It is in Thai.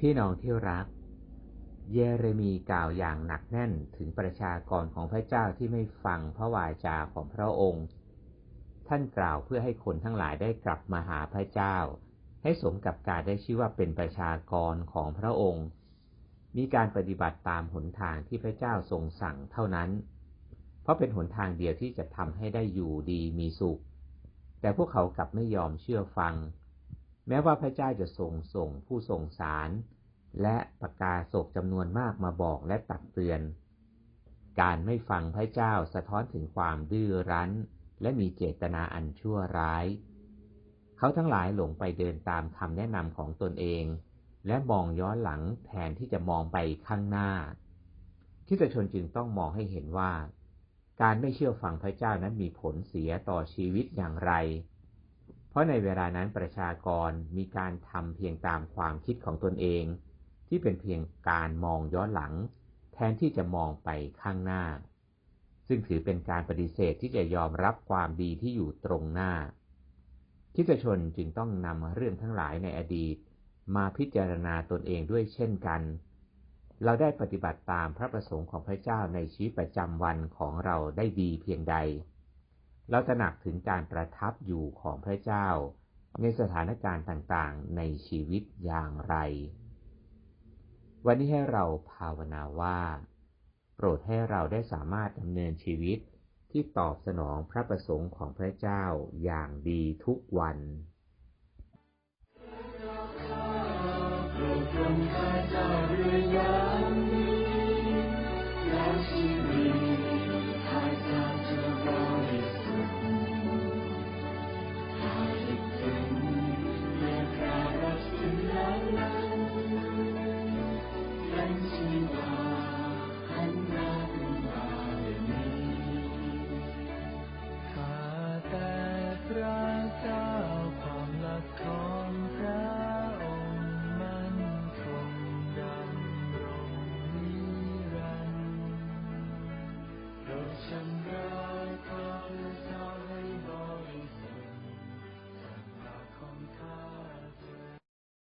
พี่น้องที่รัก เยเรมีกล่าวอย่างหนักแน่นถึงประชากรของพระเจ้าที่ไม่ฟังพระวาจาของพระองค์ ท่านกล่าวเพื่อให้คนทั้งหลายได้กลับมาหาพระเจ้า ให้สมกับการได้ชื่อว่าเป็นประชากรของพระองค์ มีการปฏิบัติตามหนทางที่พระเจ้าทรงสั่งเท่านั้น เพราะเป็นหนทางเดียวที่จะทำให้ได้อยู่ดีมีสุข แต่พวกเขากลับไม่ยอมเชื่อฟัง แม้ว่าพระเจ้าจะทรงส่งผู้ทรงสารและประกาศศกจำนวนมากมาบอกและตักเตือน การไม่ฟังพระเจ้าสะท้อนถึงความดื้อรั้น และมีเจตนาอันชั่วร้าย เขาทั้งหลายหลงไปเดินตามคำแนะนำของตนเอง และมองย้อนหลังแทนที่จะมองไปข้างหน้าคิดชนจึงต้องมองให้เห็นว่า การไม่เชื่อฟังพระเจ้านั้นมีผลเสียต่อชีวิตอย่างไร เพราะในเวลานั้นประชากรมีการทำเพียงตามความคิดของตนเอง ที่เป็นเพียงการมองย้อนหลัง แทนที่จะมองไปข้างหน้า ซึ่งถือเป็นการปฏิเสธที่จะยอมรับความดีที่อยู่ตรงหน้า คิดชนจึงต้องนำเรื่องทั้งหลายในอดีต มาพิจารณาตนเองด้วยเช่นกัน เราได้ปฏิบัติตามพระประสงค์ของพระเจ้าในชีวิตประจำวันของเราได้ดีเพียงใด เราจะหนักถึงการประทับอยู่ของพระเจ้า ในสถานการณ์ต่างๆ ในชีวิตอย่างไร วันนี้ให้เราภาวนาว่า โปรดให้เราได้สามารถดำเนินชีวิตที่ตอบสนองพระประสงค์ของพระเจ้าอย่างดีทุกวันโปรดทงข้าเจ้าด้วย